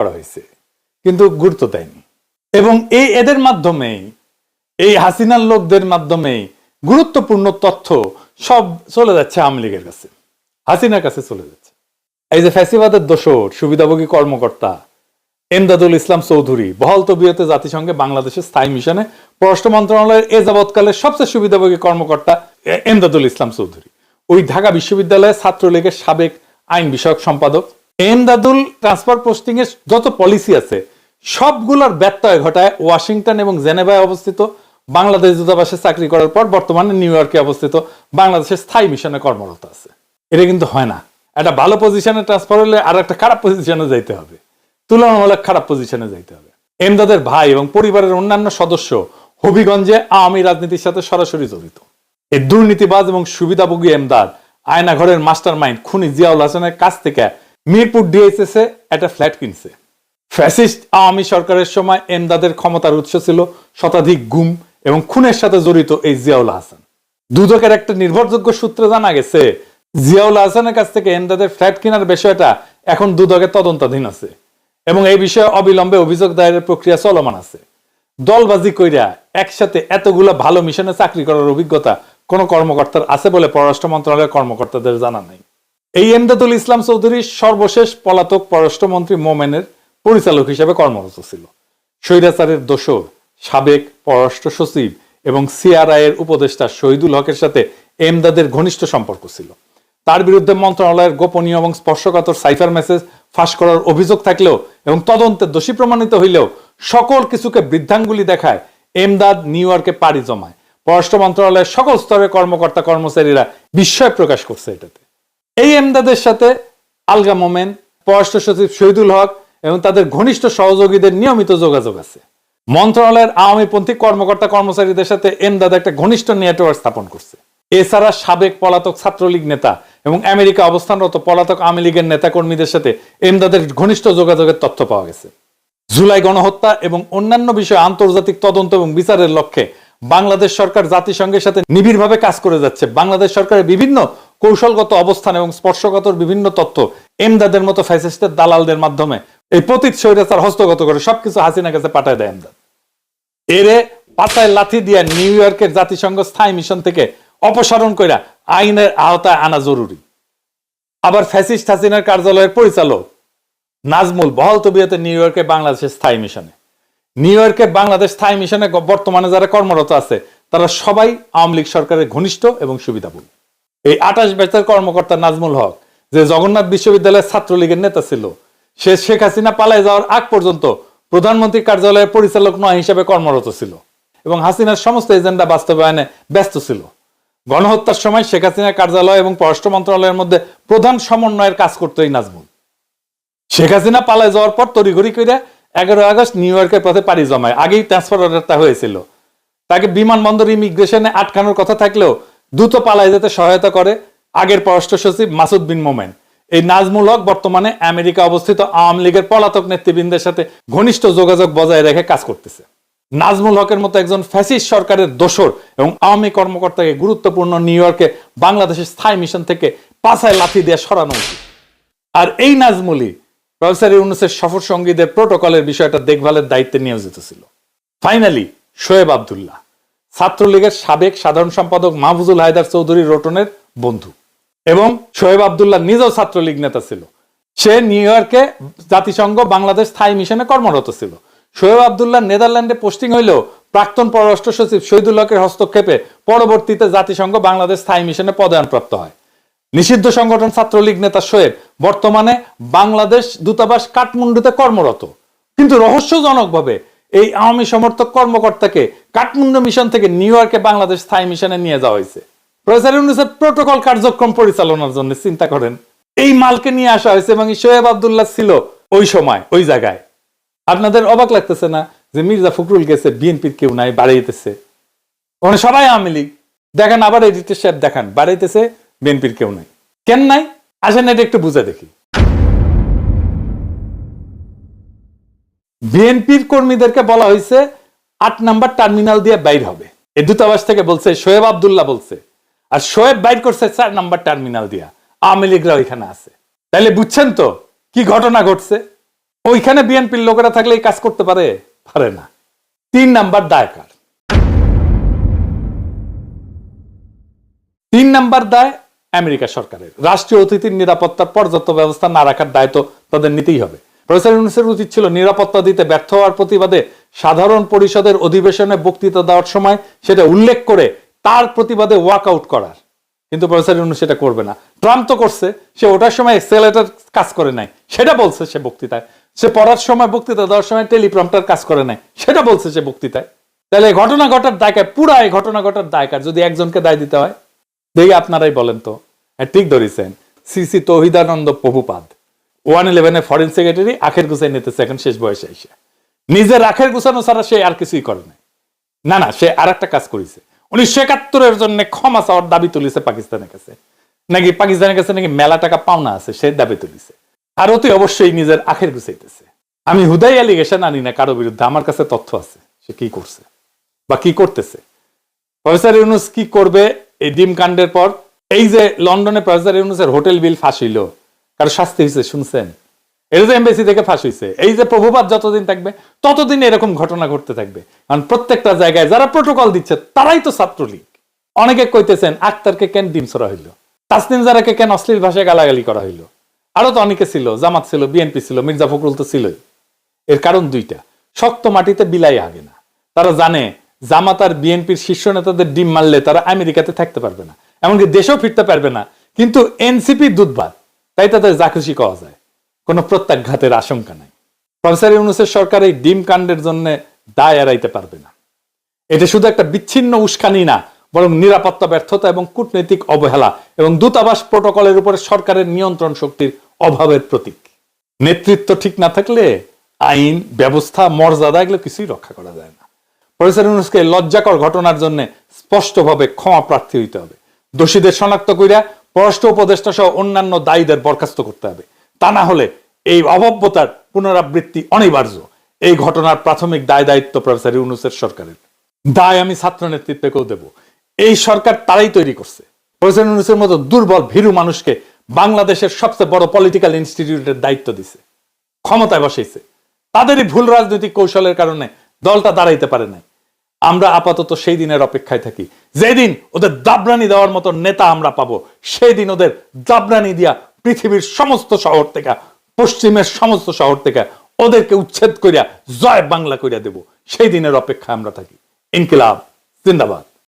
করা হয়েছে, কিন্তু গুরুত্ব দেয়নি। এবং এই এদের মাধ্যমেই, এই হাসিনার লোকদের মাধ্যমেই গুরুত্বপূর্ণ তথ্য সব চলে যাচ্ছে আওয়ামী লীগের কাছে, হাসিনার কাছে চলে যাচ্ছে। এই যে ফ্যাসিবাদের দোষর, সুবিধাভোগী কর্মকর্তা এমদাদুল ইসলাম চৌধুরী, বহল তবিয়তে জাতিসংঘে বাংলাদেশের স্থায়ী মিশনে পররাষ্ট্র মন্ত্রণালয়ের এ যাবৎকালের সবচেয়ে সুবিধাভোগী কর্মকর্তা এমদাদুল ইসলাম চৌধুরী। ওই ঢাকা বিশ্ববিদ্যালয়ের ছাত্রলীগের সাবেক আইন বিষয়ক সম্পাদক এমদাদুল ট্রান্সফার পোস্টিং এর যত পলিসি আছে, সবগুলোর ব্যত্যয় ঘটায় ওয়াশিংটন এবং জেনেভায় অবস্থিত। বাংলাদেশ দূতাবাসে চাকরি করার পর বর্তমানে নিউ ইয়র্কে অবস্থিত। বাংলাদেশের স্থায়ী মিশনে কর্মরত আছে। এটা কিন্তু হয় না। একটা ভালো পজিশনে ট্রান্সফার হলে আর একটা খারাপ পজিশনে যাইতে হবে। তুলনামূলক খারাপ পজিশনে যাইতে হবে। এমদাদের ভাই এবং পরিবারের অন্যান্য সদস্য হবিগঞ্জে আওয়ামী রাজনীতির সাথে সরাসরি জড়িত। এই দুর্নীতিবাজ এবং সুবিধাভোগী এমদাদ আয়নাঘরের মাস্টার মাইন্ড খুনি জিয়াউল হাসানের কাছ থেকে মিরপুর ডিএসএস এ একটা ফ্ল্যাট কিনছে। ফ্যাসিস্ট আওয়ামী সরকারের সময় এমদাদের ক্ষমতার উৎস ছিল শতাধিক গুম এবং খুনের সাথে জড়িত এই জিয়াউল হাসান। দুদকের একটা নির্ভরযোগ্য সূত্রে জানা গেছে, জিয়াউল হাসানের কাছ থেকে এমদাদের ফ্ল্যাট কেনার বিষয়টা এখন দুদকের তদন্তাধীন আছে এবং এই বিষয়ে অবিলম্বে অভিযোগ দায়েরের প্রক্রিয়া চলমান আছে। দলবাজি কইরা একসাথে এতগুলো ভালো মিশনে চাকরি করার অভিজ্ঞতা কোন কর্মকর্তার আছে বলে পররাষ্ট্র মন্ত্রণালয়ের কর্মকর্তাদের জানা নেই। এই এমদাদুল ইসলাম চৌধুরী সর্বশেষ পলাতক পররাষ্ট্রমন্ত্রী মোমেনের পরিচালক হিসেবে কর্মরত ছিল। স্বৈরাচারের দোসর সাবেক পররাষ্ট্র সচিব এবং সিআরআই এর উপদেষ্টা শহীদুল হকের সাথে এমদাদের ঘনিষ্ঠ সম্পর্ক ছিল। তার বিরুদ্ধে মন্ত্রণালয়ের গোপনীয় এবং স্পর্শকাতর সাইফার মেসেজ ফাঁস করার অভিযোগ থাকলেও এবং তদন্তে দোষী প্রমাণিত হইলেও সকল কিছুকে বৃদ্ধাঙ্গুলি দেখায় এমদাদ নিউ ইয়র্কে পাড়ি জমায়। পররাষ্ট্র মন্ত্রণালয়ের সকল স্তরের কর্মকর্তা কর্মচারীরা বিস্ময় প্রকাশ করছে এটাতে। এই এমদাদের সাথে আলগা মোমেন, পররাষ্ট্র সচিব শহীদুল হক এবং তাদের ঘনিষ্ঠ সহযোগীদের নিয়মিত যোগাযোগ আছে। মন্ত্রণালয়ের আওয়ামীপন্থী কর্মকর্তা কর্মচারীদের সাথে এমদাদ একটা ঘনিষ্ঠ নেটওয়ার্ক স্থাপন করছে। এছাড়া সাবেক পলাতক ছাত্রলীগ নেতা এবং আমেরিকা অবস্থানরত পলাতক আওয়ামী লীগের নেতা কর্মীদের সাথে এমদাদের ঘনিষ্ঠ যোগাযোগের তথ্য পাওয়া গেছে। জুলাই গণহত্যা এবং অন্যান্য বিষয়ে আন্তর্জাতিক তদন্ত এবং বিচারের লক্ষ্যে বাংলাদেশ সরকার জাতিসংঘের সাথে নিবিড়ভাবে কাজ করে যাচ্ছে। বাংলাদেশ সরকারের বিভিন্ন কৌশলগত অবস্থান এবং স্পর্শগত বিভিন্ন তথ্য এমদাদের মতো ফ্যাসিস্টের দালালদের মাধ্যমে এই প্রতীক স্বৈরাচার হস্তগত করে সবকিছু হাসিনা কাছে পাঠায় দেয় এমদাদ। এরে পাতায় লাথি দিয়া নিউ ইয়র্কের জাতিসংঘ স্থায়ী মিশন থেকে অপসারণ কইরা আইনের আওতায় আনা জরুরি। আবার ফ্যাসিস্ট হাসিনার কার্যালয়ের পরিচালক নাজমুল বহল তবিয়তে নিউ ইয়র্কে বাংলাদেশের স্থায়ী মিশনে। নিউ ইয়র্কে বাংলাদেশ স্থায়ী মিশনে বর্তমানে যারা কর্মরত আছে, তারা সবাই আওয়ামী লীগ সরকারের ঘনিষ্ঠ এবং সুবিধাভোগী। এই আঠাশ ব্যাচের কর্মকর্তা নাজমুল হক, যে জগন্নাথ বিশ্ববিদ্যালয়ের ছাত্রলীগের নেতা ছিল, সে শেখ হাসিনা পালায় যাওয়ার আগ পর্যন্ত প্রধানমন্ত্রী কার্যালয়ের পরিচালক নয় হিসেবে কর্মরত ছিল এবং হাসিনার সমস্ত এজেন্ডা বাস্তবায়নে ব্যস্ত ছিল। গণহত্যার সময় শেখ হাসিনার কার্যালয় এবং পররাষ্ট্র মন্ত্রণালয়ের মধ্যে প্রধান সমন্বয়ের কাজ করতো এই নাজমুল। শেখ হাসিনা পালায় যাওয়ার পর তড়িঘড়ি করে এগারো আগস্ট নিউ ইয়র্কের পথে পাড়ি জমায়। আগেই ট্রান্সফার অর্ডারটা হয়েছিল। তাকে বিমানবন্দর ইমিগ্রেশনে আটকানোর কথা থাকলেও দ্রুত পালায় যেতে সহায়তা করে। আগের পররাষ্ট্র সচিব মাসুদ বিন মোমেন। এই নাজমুল হক বর্তমানে আমেরিকা অবস্থিত আওয়ামী লীগের পলাতক নেতৃবৃন্দের সাথে ঘনিষ্ঠ যোগাযোগ বজায় রেখে কাজ করতেছে। নাজমুল হকের মতো একজন ফ্যাসিস্ট সরকারের দোসর এবং আওয়ামী কর্মকর্তাকে গুরুত্বপূর্ণ নিউ ইয়র্কে বাংলাদেশের স্থায়ী মিশন থেকে পাছায় লাথি দিয়ে সরানো উচিত। আর এই নাজমুলি প্রফেসর ইউনুসের সফর সঙ্গীদের প্রোটোকলের বিষয়টা দেখভালের দায়িত্বে নিয়োজিত ছিল। ফাইনালি, শোয়েব আবদুল্লাহ। ছাত্রলীগের সাবেক সাধারণ সম্পাদক মাহফুজুল হায়দার চৌধুরী রোটনের বন্ধু এবং শোয়েব আবদুল্লাহ নিজেও ছাত্রলীগ নেতা ছিল। সে নিউ ইয়র্কে জাতিসংঘ বাংলাদেশ স্থায়ী মিশনে কর্মরত ছিল। শোয়েব আবদুল্লাহ নেদারল্যান্ডে পোস্টিং হইলেও প্রাক্তন পররাষ্ট্র সচিব শহীদুল হকের হস্তক্ষেপে পরবর্তীতে জাতিসংঘ বাংলাদেশ স্থায়ী মিশনে পদায়নপ্রাপ্ত হয়। নিষিদ্ধ সংগঠন ছাত্রলীগ নেতা শোয়েব বর্তমানে বাংলাদেশ দূতাবাস কাঠমান্ডুতে কর্মরত। কিন্তু রহস্যজনকভাবে এই আওয়ামী সমর্থক কর্মকর্তাকে কাঠমান্ডু মিশন থেকে নিউ ইয়র্কে বাংলাদেশ স্থায়ী মিশনে নিয়ে যাওয়া হয়েছে। প্রফেসর প্রোটোকল কার্যক্রম পরিচালনার জন্য চিন্তা করেন। এই মালকে নিয়ে আসা হয়েছে এবং শোয়েব আবদুল্লাহ ছিল ওই সময়, ওই জায়গায়। আপনাদের অবাক লাগতেছে না যে মির্জা ফখরুল গেছে, বিএনপির কেউ নাই, বাড়াইতেছে। সবাই আওয়ামী লীগ। দেখেন আবার এডিটর সাহেব দেখান, বাড়াইতেছে, বিএনপির কেউ নাই। কেন নাই? আসেন এটা একটু বুঝে দেখি। বিএনপির কর্মীদেরকে বলা হয়েছে, আট নাম্বার টার্মিনাল দিয়ে বাইর হবে। এই দূতাবাস থেকে বলছে, শোয়েব আবদুল্লাহ বলছে, আর শোয়েব বাইর করছে চার নাম্বার টার্মিনাল দিয়া। আওয়ামী লীগরা ওইখানে আছে। তাহলে বুঝছেন তো, কি ঘটনা ঘটছে? ওইখানে বিএনপির লোকেরা থাকলে এই কাজ করতে পারে? পারে না। তিন নাম্বার দায়কার। তিন নাম্বার দায় আমেরিকা সরকারের। রাষ্ট্রীয় অতিথির নিরাপত্তার পর্যাপ্ত ব্যবস্থা না রাখার দায় তো তাদের নিতেই হবে। প্রফেসর ইউনুসের উচিত ছিল নিরাপত্তা দিতে ব্যর্থ হওয়ার প্রতিবাদে সাধারণ পরিষদের অধিবেশনে বক্তৃতা দেওয়ার সময় সেটা উল্লেখ করে তার প্রতিবাদে ওয়াক আউট করার। কিন্তু প্রফেসর ইউনুস সেটা করবে না। ট্রাম্প তো করছে সে ওটার সময় এক্সেলেটার কাজ করে নাই। সেটা বলছে সে বক্তৃতায়। সে পড়ার সময় বক্তৃতা দেওয়ার সময় টেলিপ্রম্পটার কাজ করে নাই। সেটা বলছে সে বক্তৃতায়। তাহলে ঘটনা ঘটার দায়কার পুরা এই ঘটনা ঘটার দায়কার যদি একজনকে দায় দিতে হয় দেখি আপনারাই বলেন তো। হ্যাঁ, ঠিক ধরেছেন। সিসি তহিদানন্দ প্রভুপাদ। ওয়ান ইলেভেনের ফরেন সেক্রেটারি আখের গুছাই নিতেছে এখন শেষ বয়সে এসে। নিজের আখের গুছানো ছাড়া সে আর কিছুই করে নাই। না না, সে আর একটা কাজ করেছে। উনিশশো একাত্তরের জন্য ক্ষমা চাওয়ার দাবি তুলিছে পাকিস্তানের কাছে। নাকি পাকিস্তানের কাছে নাকি মেলা টাকা পাওনা আছে, সে দাবি তুলিছে। আর অতি অবশ্যই নিজের আখের গুছাইতেছে। আমি হুদাই অ্যালিগেশন আনি না, কারও বিরুদ্ধে আমার কাছে তথ্য আছে, সে কি করছে বা কি করতেছে। প্রফেসর ইউনুস কি করবে এই ডিম কাণ্ডের পর? এই যে লন্ডনে প্রফেসর ইউনুসের হোটেল বিল ফাঁস হইল কারও শাস্তি হয়েছে শুনছেন? এটা যে এমবেসি থেকে ফাঁস হয়েছে এই যে প্রভুপাত যতদিন থাকবে, ততদিন এরকম ঘটনা ঘটতে থাকবে। কারণ প্রত্যেকটা জায়গায় যারা প্রোটোকল দিচ্ছে, তারাই তো ছাত্রলীগ। অনেকে কইতেছেন আক্তারকে কেন ডিম ছড়া হইল? তাসনিম জারাকে কেন অশ্লীল ভাষায় গালাগালি করা হইল? আরও তো অনেকে ছিল, জামাত ছিল, বিএনপি ছিল, মির্জা ফখরুল তো ছিলই। এর কারণ দুইটা, শক্ত মাটিতে বিলাই আগে না। তারা জানে, জামাত আর বিএনপির শীর্ষ নেতাদের ডিম মারলে তারা আমেরিকাতে থাকতে পারবে না। এমনকি দেশেও ফিরতে পারবে না। কিন্তু এনসিপি দুধবাদ তাই তাদের যা খুশি কওয়া যায়। কোনো প্রত্যাঘাতের আশঙ্কা নাই। প্রফেসর ইউনুসের সরকার এই ডিম কাণ্ডের জন্য দায় এড়াইতে পারবে না। এটা শুধু একটা বিচ্ছিন্ন উস্কানি না, বরং নিরাপত্তা, ব্যর্থতা এবং কূটনৈতিক অবহেলা এবং দূতাবাস প্রোটোকলের উপরে সরকারের নিয়ন্ত্রণ শক্তির অভাবের প্রতীক। নেতৃত্ব ঠিক না থাকলে আইন, ব্যবস্থা, মর্যাদা এগুলো কিছুই রক্ষা করা যায় না। প্রফেসর ইউনুসকে লজ্জাকর ঘটনার জন্য স্পষ্টভাবে ক্ষমা প্রার্থী হইতে হবে। দোষীদের শনাক্ত কইরা পররাষ্ট্র উপদেষ্টা সহ অন্যান্য দায়ীদের বরখাস্ত করতে হবে। তা না হলে এই অভব্যতার পুনরাবৃত্তি অনিবার্য। এই ঘটনার প্রাথমিক দায় দায়িত্ব প্রফেসর ইউনুসের সরকারের। দায় আমি ছাত্র নেতৃত্বকেও দেব। এই সরকার তারাই তৈরি করছে। প্রফেসর ইউনুসের মতো দুর্বল, ভীরু মানুষকে বাংলাদেশের সবচেয়ে বড় পলিটিক্যাল ইনস্টিটিউটের দায়িত্ব দিছে। ক্ষমতায় বসাইছে। তাদেরই ভুল রাজনৈতিক কৌশলের কারণে দলটা দাঁড়াইতে পারে নাই। আমরা আপাতত সেই দিনের অপেক্ষায় থাকি। যেদিন ওদের দাবরানি দেওয়ার মতো নেতা আমরা পাবো সেই দিন ওদের দাবরানি দিয়া পৃথিবীর সমস্ত শহর থেকে, পশ্চিমের সমস্ত শহর থেকে ওদেরকে উচ্ছেদ করিয়া জয় বাংলা করিয়া দেব। সেই দিনের অপেক্ষায় আমরা থাকি। ইনকিলাব, জিন্দাবাদ।